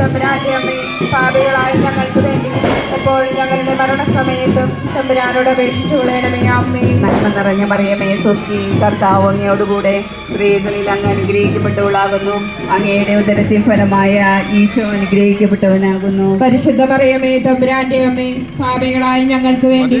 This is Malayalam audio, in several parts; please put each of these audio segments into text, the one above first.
തമ്പുരാന്റെ അമ്മയും പാപികളായ ഞങ്ങൾക്ക് വേണ്ടി എപ്പോഴും ഞങ്ങളുടെ മരണസമയത്തും തമ്പുരാനോട് അപേക്ഷിച്ചു കൊള്ളണമേ അമ്മേ. നന്മ നിറഞ്ഞ മറിയമേ സ്വസ്തി കർത്താവ് അങ്ങയോടുകൂടെ സ്ത്രീകളിൽ അങ്ങ് അനുഗ്രഹിക്കപ്പെട്ടവളാകുന്നു. അങ്ങയുടെ ഉദരത്തിൻ ഫലമായ ഈശോ അനുഗ്രഹിക്കപ്പെട്ടവനാകുന്നു. പരിശുദ്ധ പറയമേ തമ്പുരാന്റെ അമ്മയും പാപികളായി ഞങ്ങൾക്ക് വേണ്ടി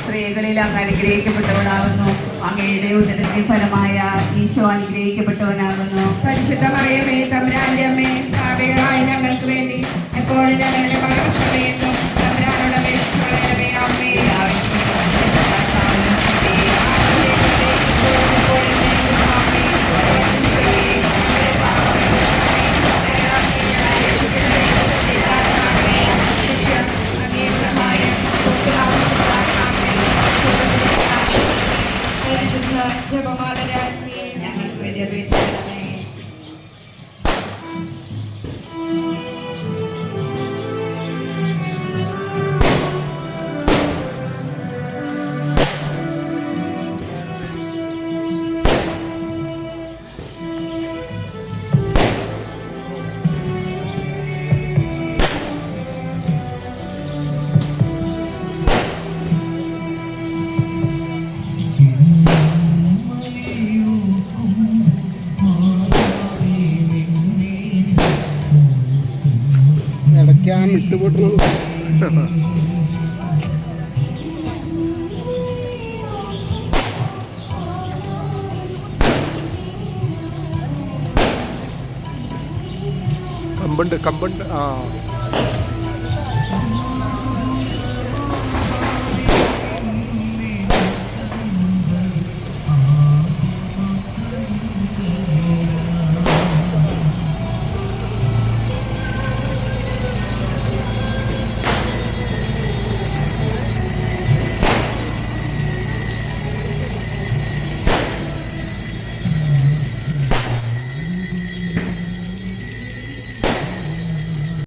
സ്ത്രീകളിൽ അങ്ങ് അനുഗ്രഹിക്കപ്പെട്ടവളാകുന്നു. അങ്ങയുടെ ഉദരത്തിൽ ഫലമായ ഈശോ അനുഗ്രഹിക്കപ്പെട്ടവനാകുന്നു. പരിശുദ്ധ മറിയമേ തമ്പുരാന്റെ അമ്മേ ഞങ്ങൾക്ക് വേണ്ടി എപ്പോഴും ഞങ്ങളുടെ മരണസമയത്തും ഞങ്ങൾക്ക് ഇടയ്ക്ക് ആ കമ്പുണ്ട് കമ്പുണ്ട്. ആ.